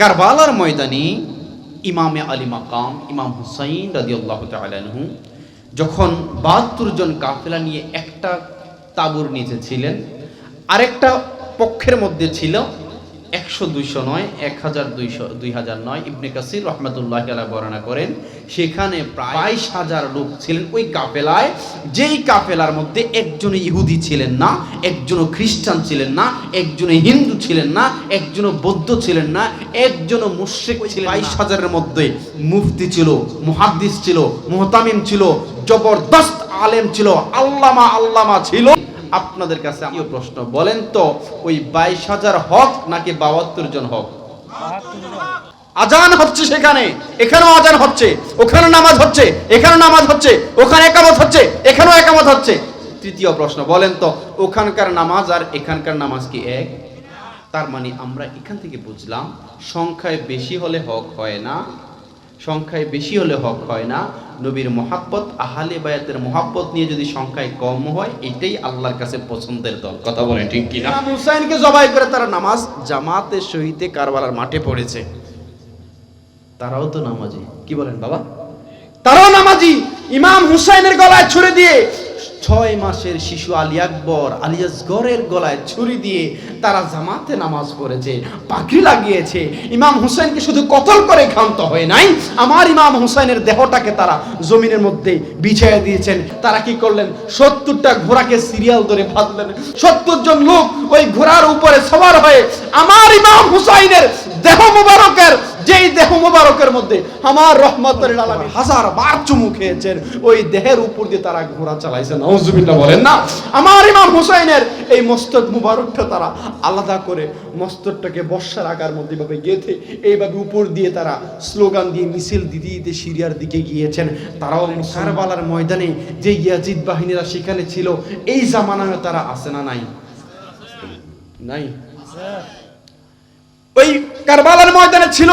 কারবালার ময়দানে ইমামে আলী মাকাম, ইমাম হুসাইন রাজিউল্লাহ তালু যখন বাহাত্তর জন কাফেলা নিয়ে একটা তাবুর নিচে ছিলেন, আরেকটা পক্ষের মধ্যে ছিল একশো দুইশো নয়, এক হাজার দুইশো, দুই হাজার নয়, ইবনে কাসির রহমতুল্লাহ আলা বর্ণনা করেন, সেখানে প্রায় বাইশ হাজার লোক ছিলেন ওই কাফেলায়। যেই কাফেলার মধ্যে একজন ইহুদি ছিলেন না একজন খ্রিস্টান ছিলেন না একজন হিন্দু ছিলেন না একজন বৌদ্ধ ছিলেন না একজন মুশ্রিক ছিলেন বাইশ হাজারের মধ্যে মুফতি ছিল, মুহাদ্দিস ছিল, মোহতামিম ছিল, জবরদস্ত আলেম ছিল, আল্লামা আল্লামা ছিল। আপনাদের কাছে আমিও প্রশ্ন। বলেন তো, ওই বাইশ হাজার হক নাকি বাহাত্তর জন হক? আজান হচ্ছে সেখানে, এখানেও আজান হচ্ছে ওখানে নামাজ হচ্ছে, এখানেও নামাজ হচ্ছে, ওখানে একামত হচ্ছে, এখানেও একামত হচ্ছে। তৃতীয় প্রশ্ন, বলেন তো, ওখানকার নামাজ আর এখানকার নামাজ কি এক? তার মানে আমরা এখান থেকে বুঝলাম, সংখ্যায় বেশি হলে হক হয় না, সংখ্যায় বেশি হলে হক হয় না নবীর মহাব্বত আহালে বায়াতের মহাব্বত নিয়ে যদি সংখ্যায় কম হয় এটাই আল্লাহর কাছে পছন্দের দল। কথা বলেন ঠিক কিনা? না হুসাইনকে জবাই করে তারা নামাজ জামাতের সহিতে কারবালার মাঠে পড়েছে। তারাও তো নামাজি। কি বলেন বাবা? তারাও নামাজি। ইমাম হুসাইনের গলায় ছুড়ে দিয়ে ছয় মাসের শিশু আলী আকবর আলিয়াসগরের গলায় ছুরি দিয়ে তারা জামাতে নামাজ পড়েছে পাখি লাগিয়েছে। ইমাম হুসাইনকে শুধু কতল করে ক্ষান্ত হয় নাই? আমার ইমাম হুসাইনের দেহটাকে তারা জমিনের মধ্যে বিছাইয়া দিয়েছেন। তারা কি করলেন? সত্তরটা ঘোড়াকে সিরিয়াল ধরে বাঁধলেন সত্তর জন লোক ওই ঘোড়ার উপরে সবার হয়ে আমার ইমাম হুসাইনের দেহ মুবারকের যেই দেহ মুবারকের মধ্যে আমার রহমতের আলামী হাজার বার চুমু খেয়েছেন ওই দেহের উপর দিয়ে তারা ঘোড়া চালাইছে নাউজুবিল্লাহ বলেন না। আমার ইমাম হুসাইনের এই মস্তক মুবারকটা তারা আলাদা করে মস্তকটাকে বর্ষার আকার মধ্যে ভাবে গেঁথে এইভাবে উপর দিয়ে তারা স্লোগান দিয়ে মিছিল দিতে দিতে সিরিয়ার দিকে গিয়েছেন। তারাও কারবালার ময়দানে যে ইয়াজিদ বাহিনীরা সেখানে ছিল এই জামানায় তারা আছে না নাই? নাই? কারবালার ময়দানে ছিল।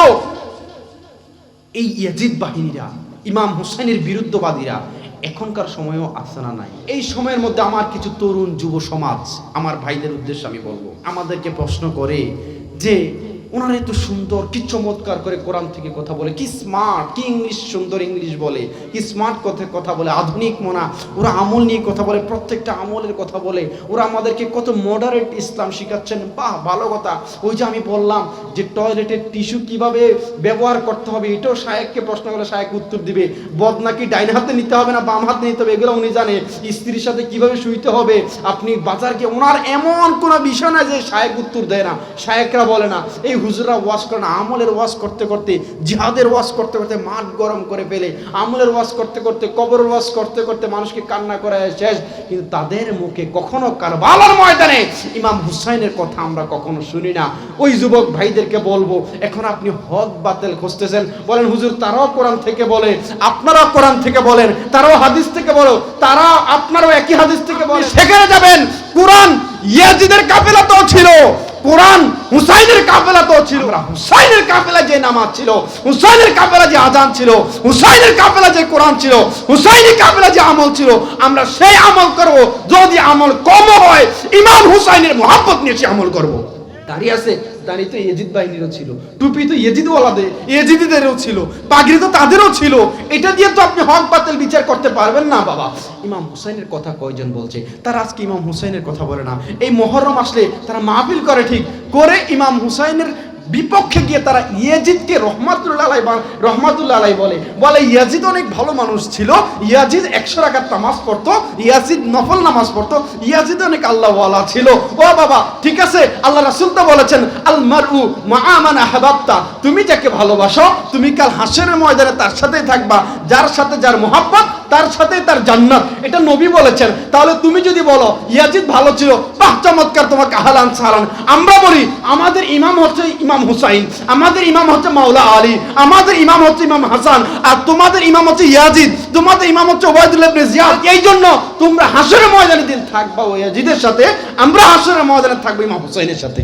এই ইয়াজিদ বাহিনীরা, ইমাম হুসেনের বিরুদ্ধবাদীরা, এখনকার সময়ও আছে না নাই। এই সময়ের মধ্যে আমার কিছু তরুণ যুব সমাজ, আমার ভাইদের উদ্দেশ্যে আমি বলব, আমাদেরকে প্রশ্ন করে যে ওনারা এত সুন্দর, কি চমৎকার করে কোরআন থেকে কথা বলে, কি স্মার্ট কি ইংলিশ সুন্দর ইংলিশ বলে, কি স্মার্ট কথা কথা বলে, আধুনিক মনা, ওরা আমল নিয়ে কথা বলে, প্রত্যেকটা আমলের কথা বলে, ওরা আমাদেরকে কত মডারেট ইসলাম শিখাচ্ছেন, বাহ, ভালো কথা। ওই যে আমি বললাম যে টয়লেটের টিস্যু কীভাবে ব্যবহার করতে হবে, এটাও শায়েককে প্রশ্ন করলে শায়েক উত্তর দিবে। বদ নাকি ডাইন হাতে নিতে হবে না বাম হাতে নিতে হবে, এগুলো উনি জানে। স্ত্রীর সাথে কীভাবে শুইতে হবে, আপনি বাজারকে, ওনার এমন কোনো বিষয় না যে শায়েক উত্তর দেয় না, শায়েকরা বলে না। এই হুজুরা ওয়াশ করে না আমলের ওয়াশ করতে করতে জিহাদের ওয়াশ করতে করতে মাঠ গরম করে ফেলে। আমলের ওয়াশ করতে করতে কবরের ওয়াশ করতে করতে মানুষকে কান্না করে শেষ। কিন্তু তাদের মুখে কখনো কারবালার ময়দানে ইমাম হুসাইনের কথা আমরা কখনো শুনি না। ওই যুবক ভাইদেরকে বলব এখন আপনি হক বাতিল খুঁজতেছেন। বলেন হুজুর তারাও কোরআন থেকে বলে আপনারাও কোরআন থেকে বলেন তারাও হাদিস থেকে বলো তারা আপনারাও একই হাদিস থেকে বলে সেখানে যাবেন কোরআন ইয়াজিদের কাফেলা তো ছিল। কোরআন হুসাইনের কাফেলা তো ছিল হুসাইনের কাফেলা যে নামাজ ছিল হুসাইনের কাফেলা যে আজান ছিল হুসাইনের কাফেলা যে কোরআন ছিল হুসাইনের কাফেলা যে আমল ছিল আমরা সেই আমল করব। যদি আমল কম হয় ইমাম হুসাইনের মহাব্বত নিয়ে সে আমল করব। দাঁড়িয়ে আছে দাঁড়িয়ে তো ইয়েজিদ বাহিনীরও ছিল, টুপি তো ইয়েজিদওয়ালাদের, ইয়েজিদিদেরও ছিল, পাগড়ি তো তাদেরও ছিল। এটা দিয়ে তো আপনি হক, বাতিল, বিচার করতে পারবেন না বাবা। ইমাম হুসাইনের কথা কয়জন বলছে? তারা আজকে ইমাম হুসাইনের কথা বলে না। এই মহরম আসলে তারা মাহফিল করে ঠিক, করে ইমাম হুসাইনের বিপক্ষে গিয়ে তারা ইয়াজিদকে রহমাতুল্লাহ আলাই রহমাতুল্লাহ আলাই বলে। বলে, ইয়াজিদ অনেক ভালো মানুষ ছিল। ইয়াজিদ একশো রাখার নামাজ পড়তো। ইয়াজিদ নফল নামাজ পড়তো। ইয়াজিদ অনেক আল্লাহওয়ালা ছিল। ও বাবা, ঠিক আছে? আল্লাহ রাসুল তো বলেছেন আল মারু মাআমান আহবাবতা। তুমি যাকে ভালোবাসো, তুমি কাল হাসরের ময়দানে তার সাথেই থাকবা। যার সাথে যার মোহাব্বত, তার সাথে তার জান্নাত। এটা নবী বলেছেন। তাহলে তুমি যদি বলো, ইয়াজিদ ভালো ছিল চমৎকার তোমাকে আহলান সালান আমরা বলি, আমাদের ইমাম হচ্ছে ইমাম হুসাইন, আমাদের ইমাম হচ্ছে মাওলা আলী, আমাদের ইমাম হচ্ছে ইমাম হাসান, আর তোমাদের ইমাম হচ্ছে ইয়াজিদ, তোমাদের ইমাম হচ্ছে ওবায়দুল্লাহ ইবনে জিয়াদ। এই জন্য তোমরা হাসরের ময়দানে দিন থাকবা ওয়াজিদের সাথে, আমরা হাসরের ময়দানে থাকব ইমাম হুসাইনের সাথে।